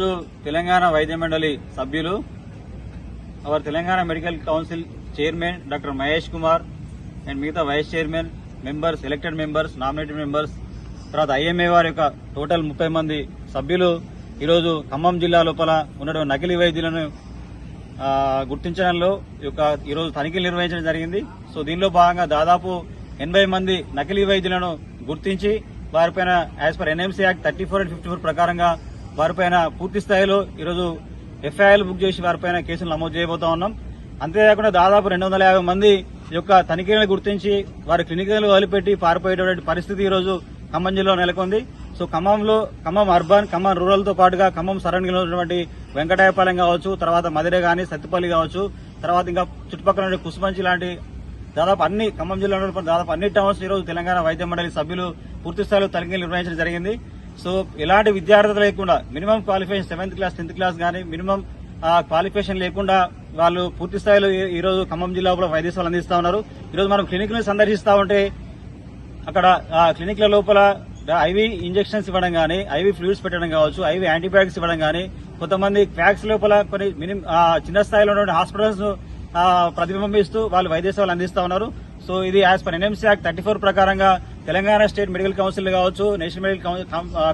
ఈరోజు తెలంగాణ వైద్య మండలి సభ్యులు our Telangana medical council chairman doctor Mahesh Kumar and మిగతా vice chairman members elected members nominated members తర్వాత ఐఎంఏ వారి యొక్క టోటల్ ముప్పై మంది సభ్యులు. ఈరోజు ఖమ్మం జిల్లా లోపల ఉన్నటువంటి నకిలీ వైద్యులను గుర్తించడంలో ఈ యొక్క ఈరోజు తనిఖీలు నిర్వహించడం జరిగింది. సో దీనిలో భాగంగా దాదాపు ఎనభై మంది నకిలీ వైద్యులను గుర్తించి వారిపైన as per NMC act thirty four and fifty four ప్రకారంగా వారిపైన పూర్తి స్థాయిలో ఈరోజు ఎఫ్ఐఆర్లు బుక్ చేసి వారిపైన కేసులు నమోదు చేయబోతా ఉన్నాం. అంతేకాకుండా దాదాపు రెండు వందల యాభై మంది యొక్క తనిఖీలను గుర్తించి వారి క్లినిక్లను వదిలిపెట్టి పారిపోయేటువంటి పరిస్థితి ఈరోజు ఖమ్మం జిల్లాలో నెలకొంది. సో ఖమ్మంలో ఖమ్మం అర్బన్ ఖమ్మం రూరల్తో పాటుగా ఖమ్మం సరౌండింగ్ ఉన్నటువంటి వెంకటాయపాలెం కావచ్చు తర్వాత మదిరే కానీ సత్తిపల్లి కావచ్చు తర్వాత ఇంకా చుట్టుపక్కల కుసుమంచి లాంటి దాదాపు అన్ని ఖమ్మం జిల్లాలో దాదాపు అన్ని టౌన్స్ ఈ రోజు తెలంగాణ వైద్య మండలి సభ్యులు పూర్తిస్థాయిలో తనిఖీలు నిర్వహించడం జరిగింది. సో ఇలాంటి విద్యార్థులు లేకుండా minimum qualification seventh class tenth class కానీ మినిమం క్వాలిఫికేషన్ లేకుండా వాళ్ళు పూర్తి స్థాయిలో ఈ- రోజు ఖమ్మం జిల్లా కూడా వైద్య సేవలు అందిస్తా ఉన్నారు. ఈరోజు మనం క్లినిక్ సందర్శిస్తా ఉంటే అక్కడ క్లినిక్ల లోపల ఐవీ ఇంజెక్షన్స్ ఇవ్వడం కానీ ఐవి ఫ్లూయిడ్స్ పెట్టడం కావచ్చు ఐవి యాంటీబయాటిక్స్ ఇవ్వడం కానీ కొంతమంది ఫ్యాక్స్ లోపల కొన్ని మినిమం చిన్న స్థాయిలో ఉన్నటువంటి హాస్పిటల్స్ ప్రతిబింబిస్తూ వాళ్ళు వైద్య సేవలు అందిస్తా ఉన్నారు. సో ఇది as per NMC act thirty four ప్రకారంగా తెలంగాణ స్టేట్ మెడికల్ కౌన్సిల్ కావచ్చు నేషనల్ మెడికల్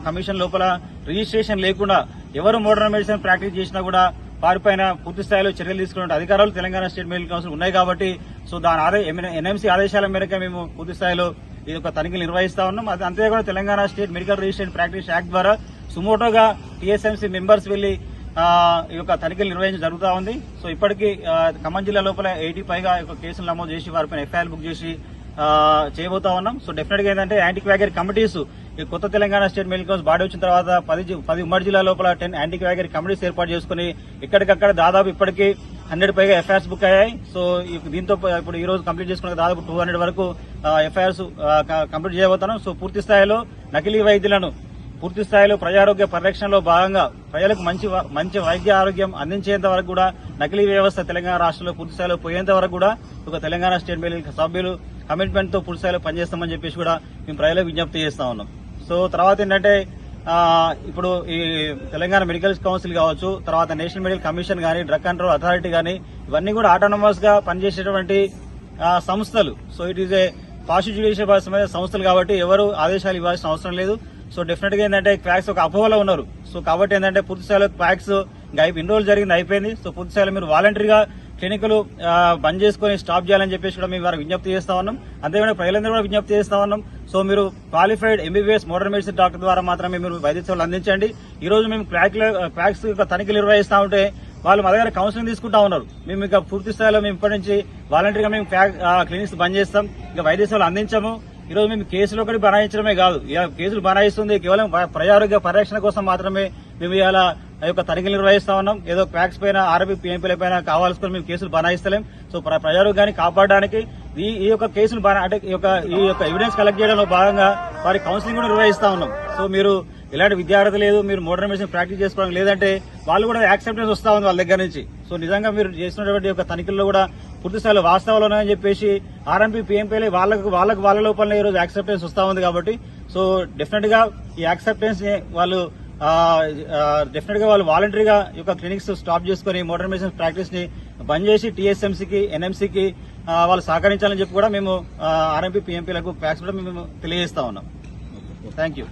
కమిషన్ లోపల రిజిస్ట్రేషన్ లేకుండా ఎవరు మోడర్న్ మెడిసిన్ ప్రాక్టీస్ చేసినా కూడా వారిపైన పూర్తి స్థాయిలో చర్యలు తీసుకునే అధికారాలు తెలంగాణ స్టేట్ మెడికల్ కౌన్సిల్ ఉన్నాయి కాబట్టి సో దాని ఆదే ఎన్ఎంసీ ఆదేశాల మేరకు మేము పూర్తి స్థాయిలో ఇది ఒక తనిఖీలు నిర్వహిస్తా ఉన్నాం. అది అంతేకాకుండా Telangana state medical registration practice act ద్వారా సుమోటోగా టీఎస్ఎంసీ మెంబర్స్ వెళ్ళి ఈ యొక్క తనిఖీలు నిర్వహించడం జరుగుతూ ఉంది. సో ఇప్పటికీ ఖమ్మం జిల్లా లోపల ఎయిటీ పైగా కేసులు నమోదు చేసి వారిపైన ఎఫ్ఐఆర్ బుక్ చేసి చేయబోతా ఉన్నాం. సో డెఫినెట్గా ఏంటంటే యాంటీ క్వాగర్ కమిటీస్ ఈ కొత్త Telangana state medical council body వచ్చిన తర్వాత పది పది ఉమ్మడి జిల్లా లోపల టెన్ యాంటీ క్వాగర్ కమిటీస్ ఏర్పాటు చేసుకుని ఎక్కడికక్కడ దాదాపు ఇప్పటికీ హండ్రెడ్ పైగా ఎఫ్ఐఆర్స్ బుక్ అయ్యాయి. సో దీంతో ఇప్పుడు ఈ రోజు కంప్లీట్ చేసుకున్న దాదాపు టూ హండ్రెడ్ వరకు ఎఫ్ఐఆర్స్ కంప్లీట్ చేయబోతున్నాం. సో పూర్తి స్థాయిలో నకిలీ వైద్యులను పూర్తి స్థాయిలో ప్రజారోగ్య పరిరక్షణలో భాగంగా ప్రజలకు మంచి మంచి వైద్య ఆరోగ్యం అందించేంత వరకు కూడా నకిలీ వ్యవస్థ తెలంగాణ రాష్ట్రంలో పూర్తి స్థాయిలో పోయేంత వరకు కూడా ఒక తెలంగాణ స్టేట్ మెడికల్ సభ్యులు కమిట్మెంట్తో స్థాయిలో పనిచేస్తామని చెప్పేసి కూడా మేము ప్రజలకు విజ్ఞప్తి చేస్తా ఉన్నాం. సో తర్వాత ఏంటంటే ఇప్పుడు ఈ తెలంగాణ మెడికల్ కౌన్సిల్ కావచ్చు తర్వాత నేషనల్ మెడికల్ కమిషన్ కానీ డ్రగ్ కంట్రోల్ అథారిటీ కానీ ఇవన్నీ కూడా ఆటోనమస్గా పనిచేసేటువంటి సంస్థలు. So it is a fast judicial సంస్థలు కాబట్టి ఎవరు ఆదేశాలు ఇవ్వాల్సిన అవసరం లేదు. సో డెఫినెట్గా ఏంటంటే క్వాక్స్ ఒక అపోహలో ఉన్నారు. సో కాబట్టి ఏంటంటే పూర్తి స్థాయిలో క్వాక్స్ ఇంకా ఇన్ని రోజులు జరిగింది అయిపోయింది. సో పూర్తి స్థాయిలో మీరు వాలంటరీగా క్లినిక్లు బంద్ చేసుకుని స్టాప్ చేయాలని చెప్పేసి కూడా మేము వారికి విజ్ఞప్తి చేస్తా ఉన్నాం. అంతేకాకుండా ప్రజలందరూ కూడా విజ్ఞప్తి చేస్తా ఉన్నాం. సో మీరు qualified MBBS modern medicine doctor ద్వారా మాత్రమే మీరు వైద్య సేవలు అందించండి. ఈ రోజు మేము క్వాక్ క్వాక్స్ తనిఖీలు నిర్వహిస్తా ఉంటే వాళ్ళు మా దగ్గర కౌన్సిలింగ్ తీసుకుంటా ఉన్నారు. మేము ఇక పూర్తి స్థాయిలో మేము ఇప్పటి నుంచి వాలంటీర్గా మేము క్లినిక్స్ బంద్ చేస్తాం. ఇక వైద్య సేవలు అందించము. ఈ రోజు మేము కేసులు ఒకటి బనాయించడమే కాదు. కేసులు బనాయిస్తుంది కేవలం ప్ర- ప్రజారోగ్య పరిరక్షణ కోసం మాత్రమే మేము ఇలా ఆ యొక్క తనిఖీలు నిర్వహిస్తా ఉన్నాం. ఏదో క్వాక్స్ పైన ఆర్బీ పీఎంపీల పైన కావాల్సుకుని మేము కేసులు బనాయిస్తలేం. సో ప్ర- ప్రజారోగ్యాన్ని కాపాడడానికి ఈ ఈ యొక్క కేసులు అంటే ఈ యొక్క ఈ యొక్క ఎవిడెన్స్ కలెక్ట్ చేయడంలో భాగంగా వారి కౌన్సిలింగ్ కూడా నిర్వహిస్తా ఉన్నాం. సో మీరు ఇలాంటి విద్యార్థి లేదు. మీరు మోడర్న్ మెడిసిన్ ప్రాక్టీస్ చేసుకోవడం లేదంటే వాళ్ళు కూడా యాక్సెప్టెన్స్ వస్తా ఉంది వాళ్ళ దగ్గర నుంచి. సో నిజంగా మీరు చేసినటువంటి యొక్క తనిఖీల్లో కూడా పూర్తి స్థాయిలో వాస్తవాలు ఉన్నాయని చెప్పేసి ఆర్ఎంపీ పీఎంపీలే వాళ్ళకు వాళ్ళకు వాళ్ళ లోపల ఈ రోజు యాక్సెప్టెన్స్ వస్తా ఉంది కాబట్టి. సో డెఫినెట్గా ఈ యాక్సెప్టెన్స్ వాళ్ళు డెఫినెట్గా వాళ్ళు వాలంటరీగా యొక్క క్లినిక్స్ స్టాప్ చేసుకుని మోడర్న్ మెడిసిన్ ప్రాక్టీస్ని బంద్ చేసి టీఎస్ఎంసీకి ఎన్ఎంసీకి వాళ్ళు సహకరించాలని చెప్పి కూడా మేము ఆర్ఎంపీ పిఎంపీలకు ఫ్యాక్స్ కూడా మేము తెలియజేస్తా ఉన్నాం. Thank you